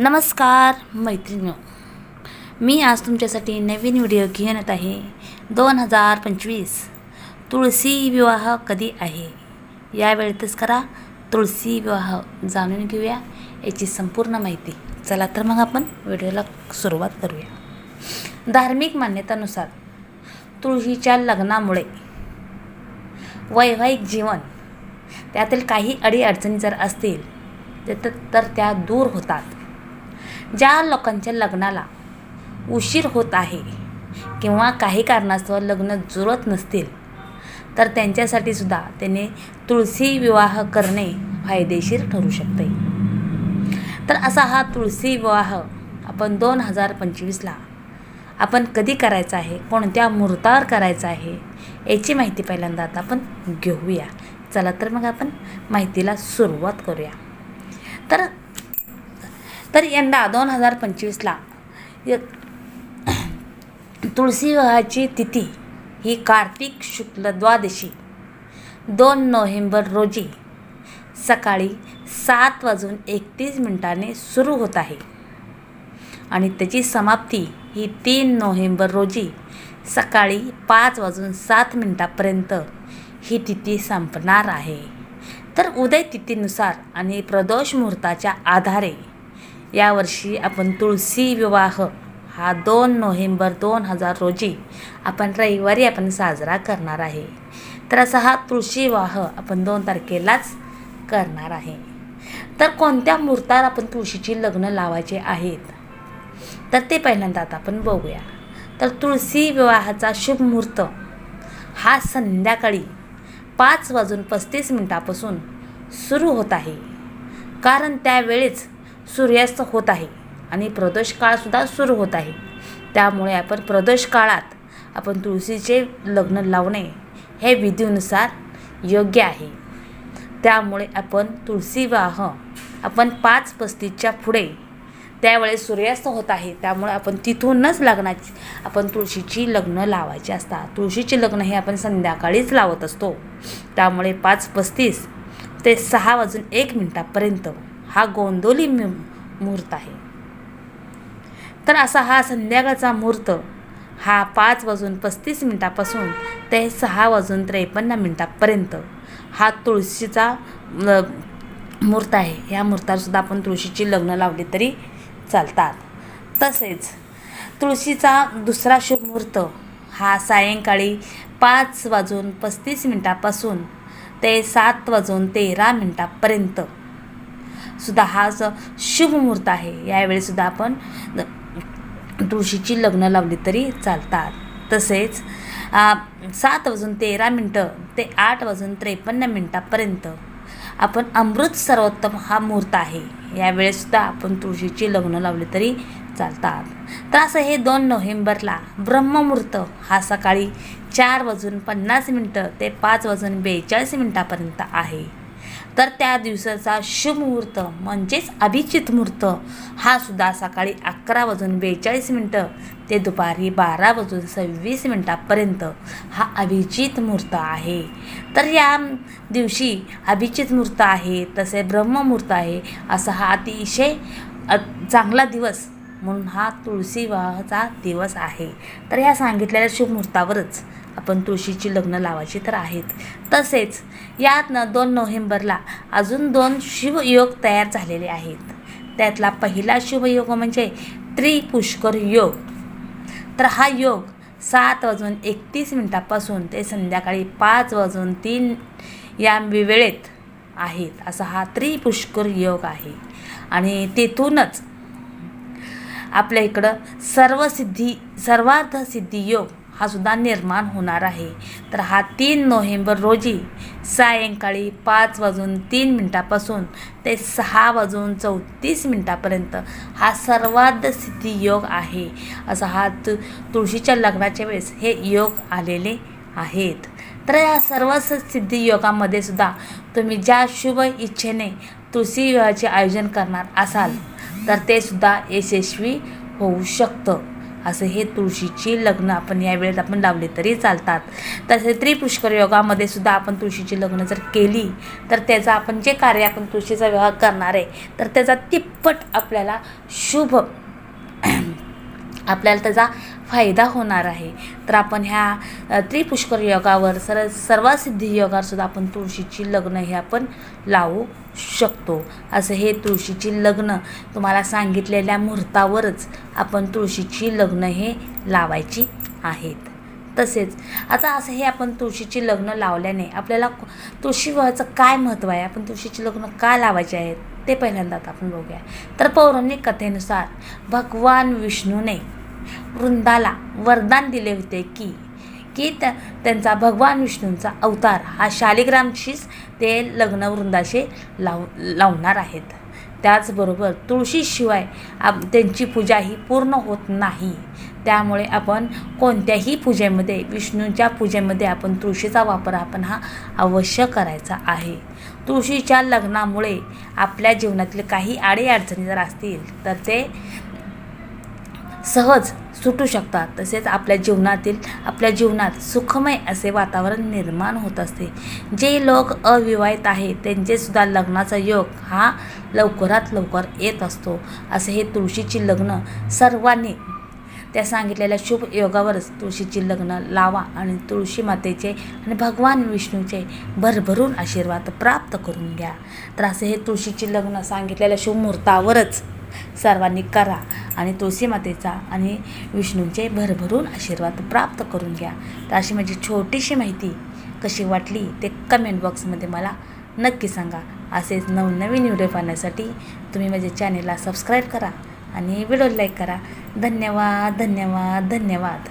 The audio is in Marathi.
नमस्कार मैत्रिणी मी आज तुमच्यासाठी नवीन व्हिडिओ घेऊन येत आहे. दोन हजार पंचवीस. तुळशी विवाह कधी आहे? या वेळेतच करा. तुळशी विवाह जाणून घेऊया. याची संपूर्ण माहिती. चला तर मग आपण व्हिडिओला सुरुवात करूया. धार्मिक मान्यतानुसार तुळशीच्या लग्नामुळे वैवाहिक जीवन त्यातील काही अडीअडचणी जर असतील तर तर त्या दूर होतात. ज्या लोकांच्या लग्नाला उशीर होत आहे किंवा काही कारणास्तव लग्न जुळत नसतील तर त्यांच्यासाठी सुद्धा त्याने तुळशी विवाह करणे फायदेशीर ठरू शकते. तर असा हा तुळशी विवाह आपण दोन हजार पंचवीसला आपण कधी करायचा आहे कोणत्या मुहूर्तावर करायचा आहे याची माहिती पहिल्यांदा आता आपण घेऊया. चला तर मग आपण माहितीला सुरुवात करूया. तर तर यंदा दोन हजार पंचवीसला तुळशी विवाहाची तिथी ही कार्तिक शुक्ल द्वादशी दोन नोव्हेंबर रोजी सकाळी सात वाजून एकतीस मिनिटाने सुरू होत आहे. आणि त्याची समाप्ती ही तीन नोव्हेंबर रोजी सकाळी पाच वाजून सात मिनिटापर्यंत ही तिथी संपणार आहे. तर उदय तिथीनुसार आणि प्रदोष मुहूर्ताच्या आधारे यावर्षी आपण तुळशी विवाह हा दोन नोव्हेंबर दोन हजार रोजी आपण रविवारी आपण साजरा करणार आहे. तर असा हा तुळशी विवाह आपण दोन तारखेलाच करणार आहे. तर कोणत्या मुहूर्तात आपण तुळशीची लग्न लावायचे आहेत? तर ते पहिल्यांदा आता आपण बघूया. तर तुळशी विवाहाचा शुभ मुहूर्त हा संध्याकाळी पाच वाजून पस्तीस मिनटापासून सुरू होत आहे. कारण त्यावेळेस सूर्यास्त होत आहे आणि प्रदोष काळसुद्धा सुरू होत आहे. त्यामुळे आपण प्रदोष काळात आपण तुळशीचे लग्न लावणे हे विधीनुसार योग्य आहे. त्यामुळे आपण तुळशी विवाह आपण पाच पस्तीसच्या पुढे त्यावेळेस सूर्यास्त होत आहे. त्यामुळे आपण तिथूनच लग्नाची आपण तुळशीची लग्न लावायची असतात तुळशीचे लग्न हे आपण संध्याकाळीच लावत असतो. त्यामुळे पाच पस्तीस ते सहा वाजून एक मिनटापर्यंत हा गोंदोली मुहूर्त आहे. तर असा हा संध्याकाळचा मुहूर्त हा पाच वाजून पस्तीस मिनटापासून ते सहा वाजून त्रेपन्न मिनटापर्यंत हा तुळशीचा मुहूर्त आहे. या मुहूर्तातसुद्धा आपण तुळशीची लग्न लावली तरी चालतात. तसेच तुळशीचा दुसरा शुभ मुहूर्त हा सायंकाळी पाच वाजून पस्तीस मिनटापासून ते सात वाजून तेरा मिनटापर्यंत सुद्धा हा शुभ मुहूर्त आहे. यावेळीसुद्धा आपण तुळशीची लग्न लावली तरी चालतात. तसेच सात वाजून तेरा मिनटं ते आठ वाजून त्रेपन्न मिनटापर्यंत आपण अमृत सर्वोत्तम हा मुहूर्त आहे. यावेळेसुद्धा आपण तुळशीची लग्न लावली तरी चालतात. तर असं हे दोन नोव्हेंबरला ब्रह्ममुहूर्त. हा सकाळी चार वाजून पन्नास मिनटं ते पाच वाजून बेचाळीस मिनटापर्यंत आहे. तर त्या दिवसाचा शुभ मुहूर्त म्हणजेच अभिजित मुहूर्त. हा सुद्धा सकाळी अकरा वाजून बेचाळीस मिनटं ते दुपारी बारा वाजून सव्वीस मिनटापर्यंत हा अभिजित मुहूर्त आहे. तर या दिवशी अभिजित मुहूर्त आहे तसे ब्रह्ममुहूर्त आहे असा हा अतिशय चांगला दिवस म्हणून हा तुळशी विवाहाचा दिवस आहे. तर ह्या सांगितलेल्या शुभमुहूर्तावरच आपण तुळशीची लग्न लावायची तर आहेत. तसेच यात दोन नोव्हेंबरला अजून दोन शिवयोग तयार झालेले आहेत. त्यातला पहिला शिवयोग म्हणजे त्रिपुष्कर योग. तर हा योग सात वाजून एकतीस मिनटापासून ते संध्याकाळी पाच वाजून तीन या वेळेत आहेत. असा हा त्रिपुष्कर योग आहे. आणि तेथूनच आपल्या इकडं सर्वसिद्धी सर्वार्थ सिद्धी योग हा सुद्धा निर्माण होणार आहे. तर हा तीन नोव्हेंबर रोजी सायंकाळी पाच वाजून तीन मिनटापासून ते सहा वाजून चौतीस मिनटापर्यंत हा सर्वात सिद्धी योग आहे. असा हा तु तुळशीच्या लग्नाच्या वेळेस हे योग आलेले आहेत. तर या सर्व सिद्धी योगामध्ये सुद्धा तुम्ही ज्या शुभ इच्छेने तुळशी विवाहाचे आयोजन करणार असाल तर ते सुद्धा यशस्वी होऊ शकतं. असं हे तुळशीची लग्न आपण यावेळेस आपण लावले तरी चालतात. तसे त्रिपुष्कर योगामध्ये सुद्धा आपण तुळशीची लग्न जर केली तर त्याचा आपण जे कार्य आपण तुळशीचा विवाह करणार आहे तर त्याचा तिप्पट आपल्याला शुभ आपल्याला त्याचा फायदा होणार आहे. तर आपण ह्या त्रिपुष्कर योगावर सर सर्वसिद्धी योगावरसुद्धा आपण तुळशीची लग्न हे आपण लावू शकतो. असं हे तुळशीची लग्न तुम्हाला सांगितलेल्या मुहूर्तावरच आपण तुळशीची लग्न हे लावायची आहेत. तसेच आता असं हे आपण तुळशीची लग्न लावल्याने आपल्याला तुळशी विवाहाचं काय महत्त्व आहे? आपण तुळशीची लग्न का लावायचे आहेत? ते पहिल्यांदा आता आपण बघूया. तर पौराणिक कथेनुसार भगवान विष्णूने वृंदाला वरदान दिले होते की की त्या त्यांचा भगवान विष्णूंचा अवतार हा शालिग्रामशीच ते लग्न वृंदाशी लाव लावणार आहेत. त्याचबरोबर तुळशीशिवाय आप त्यांची पूजा ही पूर्ण होत नाही. त्यामुळे आपण कोणत्याही पूजेमध्ये विष्णूंच्या पूजेमध्ये आपण तुळशीचा वापर आपण हा अवश्य करायचा आहे. तुळशीच्या लग्नामुळे आपल्या जीवनातील काही अडीअडचणी जर असतील तर ते सहज सुटू शकतात. तसेच आपल्या जीवनातील आपल्या जीवनात सुखमय असे वातावरण निर्माण होत असते. जे लोक अविवाहित आहेत त्यांचेसुद्धा लग्नाचा योग हा लवकरात लवकर येत असतो. असे हे तुळशीची लग्न सर्वांनी त्या सांगितलेल्या शुभ योगावरच तुळशीची लग्न लावा आणि तुळशी मातेचे आणि भगवान विष्णूचे भरभरून आशीर्वाद प्राप्त करून घ्या. तर असे हे तुळशीची लग्न सांगितलेल्या शुभ मुहूर्तावरच सर्वांनी करा आणि तुळशी मातेचा आणि विष्णूंचे भरभरून आशीर्वाद प्राप्त करून घ्या. तर अशी माझी छोटीशी माहिती कशी वाटली ते कमेंट बॉक्समध्ये मला नक्की सांगा. असेच नवनवीन व्हिडिओ पाहण्यासाठी तुम्ही माझ्या चॅनेलला सबस्क्राईब करा आणि व्हिडिओ लाईक करा. धन्यवाद धन्यवाद धन्यवाद.